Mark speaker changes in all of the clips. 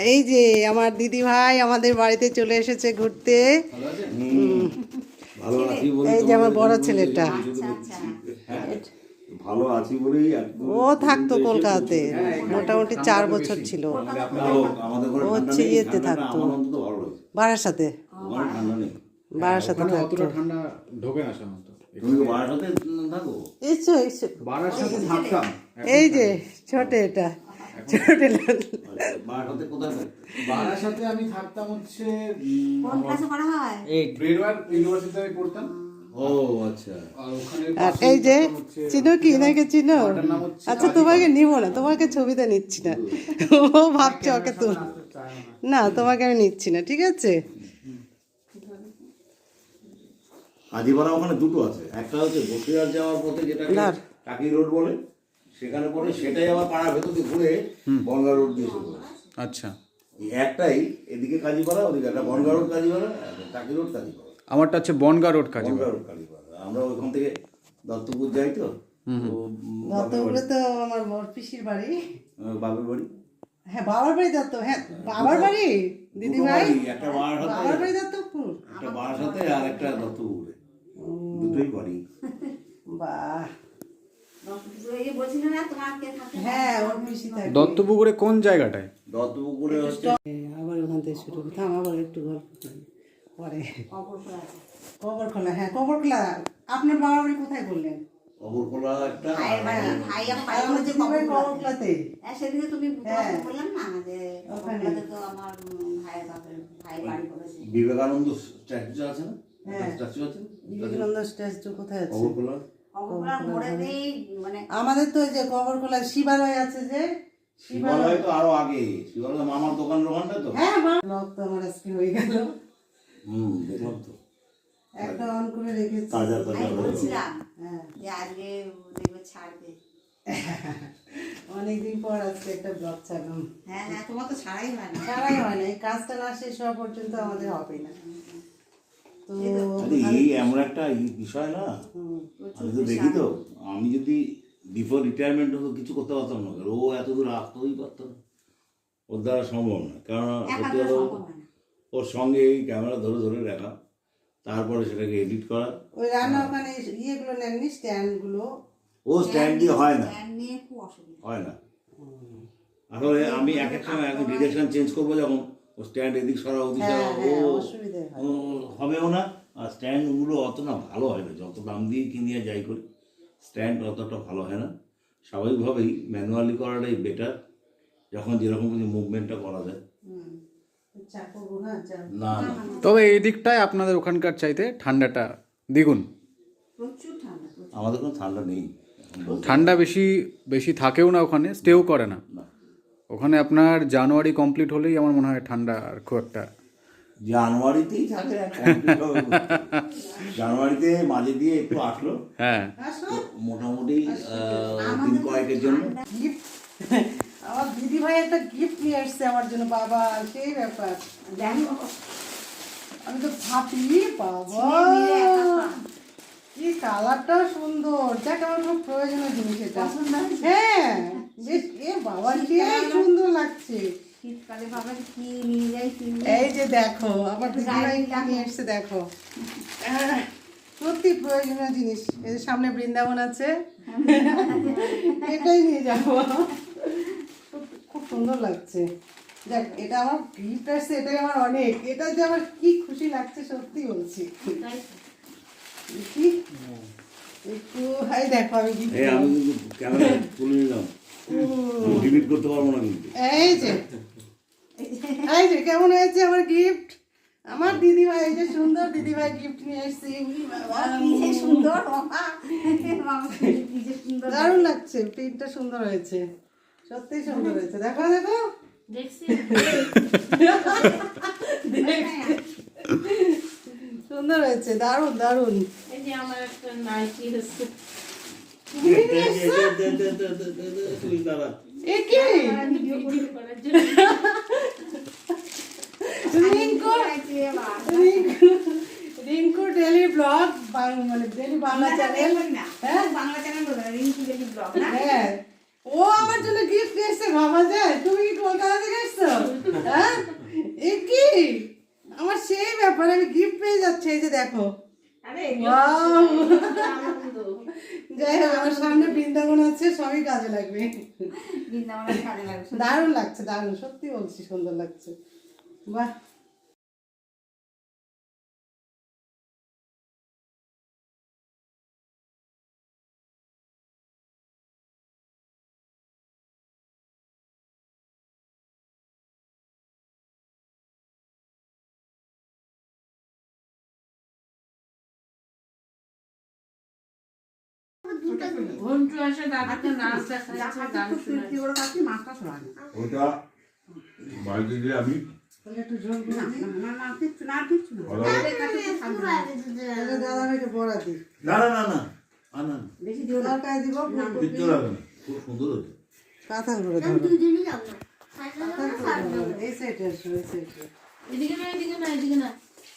Speaker 1: এই যে আমার দিদি ভাই আমাদের বাড়িতে চলে এসেছে ঘুরতে।
Speaker 2: আচ্ছা, আচ্ছা।
Speaker 1: এই যে আমার বড় ছেলেটা। ও থাকতো কলকাতাতে মোটামুটি চার বছর ছিল। হচ্ছে ইয়েতে থাকতো। বাড়ার সাথে বাড়ার সাথে থাকতো। এই যে ছোট এটা। ছোট লাল।
Speaker 2: বাড়ার সাথে কোথায় থাকতে
Speaker 3: বাড়ার সাথে আমি থাকতাম হচ্ছে
Speaker 4: কোন ক্লাসে পড়া হয়?
Speaker 3: ব্রেডওয়ার ইউনিভার্সিটিতে আমি পড়তাম।
Speaker 2: আচ্ছা।
Speaker 3: আর
Speaker 1: এই যে চিনো কি নাকি চিনো? আচ্ছা তোমাকে নিব না তোমাকে ছবিতে নিচ্ছি না। ও ভাবছে ওকে তুল না। তোমাকে আমি নিচ্ছি না ঠিক আছে?
Speaker 2: আজিপাড়া ওখানে দুটো আছে। একটা হচ্ছে বসিরহাট যাওয়ার পথে যেটাকে
Speaker 1: ধর।
Speaker 2: টাকি রোড বলে সেখানে পরে সেটাই আবার পাড়ার ভেতর দিয়ে ঘুরে বনগা রোড দিয়ে শুরু করে
Speaker 3: আচ্ছা।
Speaker 2: এই একটাই এদিকে কাজীপাড়া ওদিকে একটা বনগা রোড কাজীপাড়া টাকি রোড কাজীপাড়া।
Speaker 3: আমারটা হচ্ছে বনগা রোড কাজে
Speaker 2: বনগা রোড কাজীপাড়া। আমরা ওইখান থেকে দত্তপুর যাই তো।
Speaker 1: দত্তগুলো তো আমার বর পিসির বাড়ি।
Speaker 2: বাপের বাড়ি?
Speaker 1: হ্যাঁ বাবার বাড়ি দত্ত হ্যাঁ বাবার বাড়ি দিদি ভাই।
Speaker 2: একটা বাবার
Speaker 1: বাবার বাড়ি দত্তপুর।
Speaker 2: একটা বাবার সাথে আর একটা দত্তপুরে। দুটোই বাড়ি।
Speaker 1: বাহ। হ্যাঁ,
Speaker 3: দত্তপুকুরে কোন জায়গাটায়?
Speaker 2: দত্তপুকুরে
Speaker 1: আবার ওখান থেকে শুরু আবার একটু গল্প পরে। কবরখোলা হ্যাঁ কবরখোলা। আপনার বাবা কোথায় বললেন
Speaker 4: হ্যাঁ,
Speaker 2: বিবেকানন্দ স্ট্যাচু আছে না?
Speaker 1: হ্যাঁ। বিবেকানন্দ স্ট্যাচু কোথায় আছে? আমাদের তো যে কবর খোলা শিবালয় আছে যে
Speaker 2: শিবালয় তো আরও আগে। শিবালয় মামার দোকানের ওখানটা তো?
Speaker 1: হ্যাঁ রক্ত আমার আজকে হয়ে গেল।
Speaker 2: হুম দেখলাম তো।
Speaker 1: একটা অন করে রেখেছি।
Speaker 2: তাজা তাজা হয়ে।
Speaker 4: বলছিলাম যে আজকে দেখবে ছাড়বে।
Speaker 1: অনেকদিন পর আজকে একটা ব্লগ ছাড়লাম।
Speaker 4: হ্যাঁ হ্যাঁ তোমার তো ছাড়াই হয় না।
Speaker 1: ছাড়াই হয় না। এই কাজটা না শেষ হওয়া পর্যন্ত আমাদের হবে না। তো
Speaker 2: এই এমন একটা বিষয় না? আমি তো দেখি তো আমি যদি বিফোর রিটায়ারমেন্ট হতো কিছু করতে পারতাম না ও এত দূর আসতেই পারতো না। ওর দ্বারা সম্ভব না। কারণ সত্যি
Speaker 4: হয় না।
Speaker 2: ওর সঙ্গে এই ক্যামেরা ধরে ধরে রাখা তারপরে সেটাকে এডিট করা।
Speaker 1: ওই রান্না ওখানে ইয়েগুলো নেননি স্ট্যান্ডগুলো
Speaker 2: ও স্ট্যান্ড দিয়ে হয় না। হয় না। আসলে আমি এক এক সময় এখন ডিরেকশন চেঞ্জ করব যখন ও স্ট্যান্ড এদিক সরা ওদিক
Speaker 1: হ্যাঁ
Speaker 2: সরা
Speaker 1: হ্যাঁ
Speaker 2: ও
Speaker 1: হয়।
Speaker 2: হবেও না। স্ট্যান্ডগুলো অত না ভালো হয় না। যত দাম দিয়ে কিনে যাই করি স্ট্যান্ড অতটা ভালো হয় না। স্বাভাবিকভাবেই ম্যানুয়ালি করাটাই বেটার যখন যেরকম কিছু মুভমেন্টটা করা যায়।
Speaker 1: না
Speaker 2: না। না
Speaker 3: তবে এই দিকটায় আপনাদের ওখানকার চাইতে ঠান্ডাটা দ্বিগুণ।
Speaker 2: আমাদের কোনো ঠান্ডা নেই।
Speaker 3: ঠান্ডা বেশি বেশি থাকেও না ওখানে স্টেও করে না। ওখানে আপনার জানুয়ারি কমপ্লিট হলেই আমার মনে হয় ঠান্ডা আর খুব একটা
Speaker 2: জানুয়ারিতেই থাকে? জানুয়ারিতে মাঝে দিয়ে একটু আসলো।
Speaker 3: হ্যাঁ।
Speaker 2: মোটামুটি দিন কয়েকের জন্য।
Speaker 1: আমার দিদি ভাই একটা গিফট নিয়ে আসছে আমার জন্য। বাবা সেই ব্যাপার।
Speaker 4: দেখো
Speaker 1: আমি তো ভাবি বাবা। কি কালারটা সুন্দর। যাক আমার খুব প্রয়োজনীয় জিনিস এটা। হ্যাঁ এ বাবা কি সুন্দর লাগছে।
Speaker 4: শীতকালে বাবা কি নিয়ে যাই
Speaker 1: এই যে দেখো আমার দিদি ভাই কি নিয়ে এসছে দেখো। সত্যি প্রয়োজনীয় জিনিস। এই যে সামনে বৃন্দাবন আছে। এটাই নিয়ে যাব। খুব- সুন্দর লাগছে। দেখ এটা আমার গিফট আসছে এটাই আমার অনেক। এটা যে আমার কি খুশি লাগছে সত্যি বলছি। একটু হাই দেখো আমি গিফট
Speaker 2: এই আমি কিন্তু ক্যামেরা তুলে নিলাম। ডিলিট করতে পারব না কিন্তু।
Speaker 1: এই যে এই রে কেমন হয়েছে আমার গিফট আমার দিদিভাই এই যে সুন্দর দিদিভাই গিফট নিয়ে এসেছি
Speaker 4: সুন্দর
Speaker 1: দারুণ লাগছে প্রিন্টটা সুন্দর হয়েছে সত্যি সুন্দর হয়েছে দেখো দেখো সুন্দর হয়েছে দারুণ দারুণ
Speaker 4: এই যে আমার একটা নাইকি হচ্ছে
Speaker 1: এ কি রিঙ্কু ডেলি ব্লগ মানে ডেলি বাংলা চ্যানেল হ্যাঁ?
Speaker 4: বাংলা চ্যানেল রিঙ্কু ডেলি
Speaker 1: হ্যাঁ। ও আমার জন্য গিফট এসছে ভাবা যায় তুমি কি কলকাতা থেকে এসছো? হ্যাঁ? কি?
Speaker 4: আমার
Speaker 1: সেই ব্যাপার আমি গিফট পেয়ে যাচ্ছে এই যে দেখো। যাই হোক আমার সামনে বৃন্দাবন আছে সবই কাজে লাগবে। দারুণ লাগছে দারুণ সত্যি বলছি সুন্দর লাগছে। বাহ।
Speaker 5: ঘন্টু আসে দাদাকে নাচ দেখাচ্ছে গান শোনাচ্ছে।
Speaker 4: ওর কাছে মাছটা শোনায়
Speaker 6: ওটা বাড়িতে দিয়ে আমি
Speaker 1: তাহলে একটু ঝোল করে দিই।
Speaker 4: না না না কিচ্ছু না বেশি দিও
Speaker 1: দিব
Speaker 2: কিচ্ছু খুব সুন্দর
Speaker 1: কাঁথা করে ধরো।
Speaker 7: দুজনই যাব।
Speaker 1: এই সাইডে এই সাইডে
Speaker 5: এদিকে এদিকে এদিকে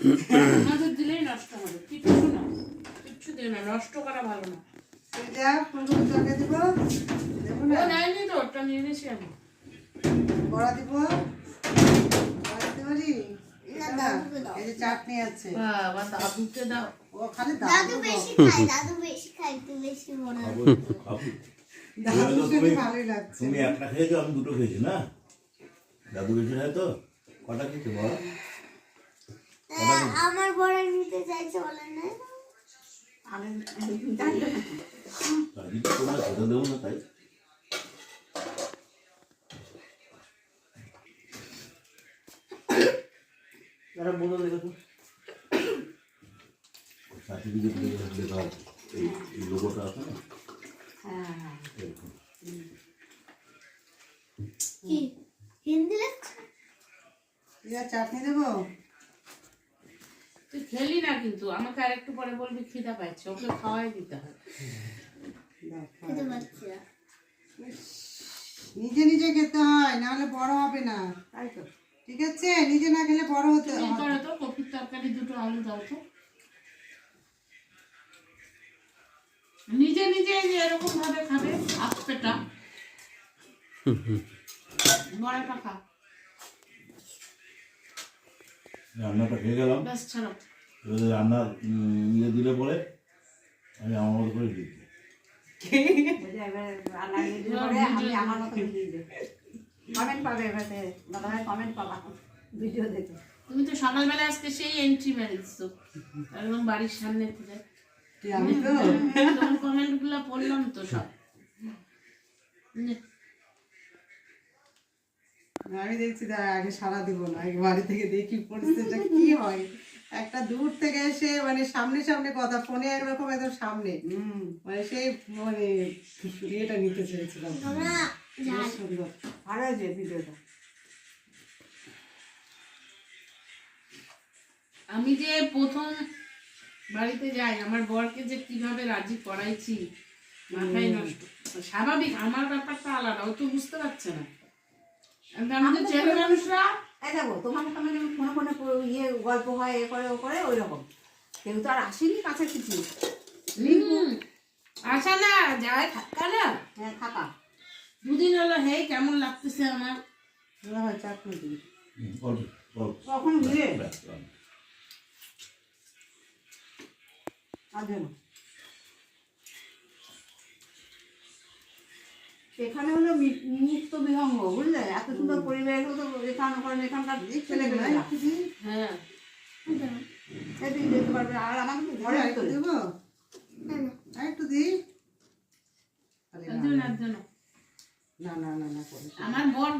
Speaker 5: দিলেই নষ্ট হবে। কিচ্ছু না। কিচ্ছু দিও না নষ্ট করা ভালো না।
Speaker 1: যা ফুলকপি তরকারি দিব। দেবো না?
Speaker 5: নেয়নি তো ওটা নিয়ে নিয়েছি আমি।
Speaker 1: বড়া দিব। বড়া দিতে পারি? এই যে চাটনি আছে।
Speaker 5: বাবা দাদুকে দাও।
Speaker 1: ও খালি
Speaker 7: দাদু বেশি খায় দাদু বেশি খায় একটু বেশি
Speaker 2: খাব খাব
Speaker 1: দাদু
Speaker 2: তুমি-
Speaker 1: ভালোই লাগছে।
Speaker 2: তুমি একটা খেয়েছো আমি দুটো খেয়েছি না? দাদু বেশি খায় তো? কটা খেয়েছো বড়
Speaker 7: আমার বড় নিতে চাইছে বলে না
Speaker 2: তাই
Speaker 1: যারা বলো দেখো
Speaker 2: সার্টিফিকেট লেখা আছে এই লোগোটা আছে না
Speaker 4: হ্যাঁ।
Speaker 7: কি হিন্দি লেখা
Speaker 1: চাটনি দেবো
Speaker 5: কিন্তু আমাকে আর একটু পরে বলবি খিদা পাচ্ছে ওকে খাওয়াই দিতে হবে
Speaker 1: নিজে নিজে খেতে হয় নাহলে বড় হবে না।
Speaker 4: তাই তো।
Speaker 1: ঠিক আছে? নিজে না খেলে বড় হতে হবে।
Speaker 5: তো কপির তরকারি দুটো আলু দাও তো। নিজে নিজে এই যে এরকম ভাবে খাবে হাত পেটা বড়াটা খা।
Speaker 2: রান্নাটা খেয়ে গেলাম
Speaker 5: ব্যাস ছাড়ো।
Speaker 2: রান্নার ইয়ে দিলে পরে আমি আমার মতো করে
Speaker 4: রান্না দিলে পরে আমি আমার মতো দিয়ে দেবো কমেন্ট পাবে এবারে দাদা ভাই কমেন্ট পাবা ভিডিও দেখে।
Speaker 5: তুমি তো সকালবেলা আজকে সেই এন্ট্রি মেরে একদম বাড়ির সামনে থেকে।
Speaker 1: আমি
Speaker 5: কমেন্টগুলো পড়লাম তো সব।
Speaker 1: আমি দেখছি আগে সারা দিব না আগে বাড়ি থেকে দেখি পরিস্থিতিটা কি হয়। একটা দূর থেকে এসে মানে সামনে সামনে কথা ফোনে একরকম একদম সামনে। মানে সেই মানে ইয়েটা নিতে চেয়েছিলাম। সুন্দর।
Speaker 4: ভালো হয়েছে ভিডিওটা।
Speaker 5: আমি যে প্রথম বাড়িতে যাই আমার বরকে যে কীভাবে রাজি করাইছি মাথায় নষ্ট। স্বাভাবিক আমার ব্যাপারটা আলাদা ও তো বুঝতে পারছে না। কিন্তু আমি তো ছেলে মানুষরা
Speaker 4: এই দেখো তোমার সঙ্গে যেমন ফোনে ফোনে ইয়ে গল্প হয় এ করে ও করে ওই রকম কেউ তো আর আসেনি কাছাকাছি
Speaker 5: হুম, আসা না যায় থাকা না।
Speaker 4: হ্যাঁ থাকা।
Speaker 5: দুদিন হলো হে কেমন লাগতেছে আমার?
Speaker 1: দিই
Speaker 2: হুম, অল্প অল্প
Speaker 4: কখন ঘুরে
Speaker 2: ব্যাস,
Speaker 4: এখানে হলো মুক্ত বিহঙ্গ বুঝলে? এত সুন্দর পরিবেশ হলো তো এখান ওখানে এখানকার ছেলে পেলে
Speaker 5: হ্যাঁ।
Speaker 4: সেদিন যেতে পারবে। আর আমাদের তো ঘরে
Speaker 1: একটু দেবো? আর একটু দিই? না, না। না না না
Speaker 5: আমার বর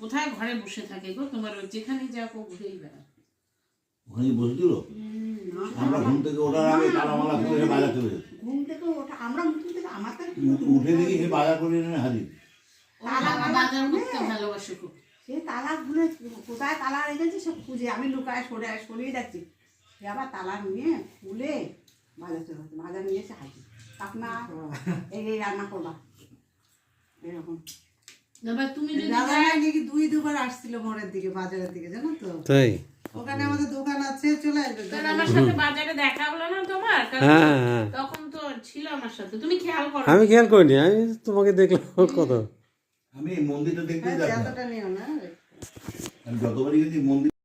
Speaker 5: কোথায়? ঘরে বসে থাকে গো। তোমার ওই যেখানে যাব ঘুরেই বেড়ায়
Speaker 2: ওখানে বসেছিল আমরা ঘুম থেকে ওঠার আগে তালামালা করে বাজার চলে যেত
Speaker 4: ঘুম থেকে ওঠা আমরা ঘুম থেকে আমার তো
Speaker 2: উঠে দেখি সে বাজার করে এনে হাজির।
Speaker 5: ভালোবাসে খুব।
Speaker 4: সে তালা খুলে কোথায় তালা রেখেছে সব খুঁজে আমি লুকায় সরে সরিয়ে যাচ্ছি। সে আবার তালা নিয়ে খুলে বাজার চলে যাচ্ছে বাজার নিয়ে এসে হাজির। কাকিমা এই এই রান্না করবা। এরকম।
Speaker 5: এবার তুমি
Speaker 1: দাদা নাকি দুই দুবার আসছিল মোড়ের দিকে বাজারের দিকে জানো তো?
Speaker 3: তাই?
Speaker 1: ওখানে আমাদের দোকান আছে চলে আসবে
Speaker 5: তাহলে আমার সাথে বাজারে দেখা হলো না তোমার?
Speaker 3: হ্যাঁ হ্যাঁ।
Speaker 5: তখন তো ছিল আমার সাথে। তুমি খেয়াল করো।
Speaker 3: আমি খেয়াল করিনি আমি তোমাকে দেখলাম কত।
Speaker 2: আমি মন্দিরটা দেখতে
Speaker 1: যাব।
Speaker 2: যাই
Speaker 1: এতটা নিও না।
Speaker 2: আমি যতবারই গেছি মন্দির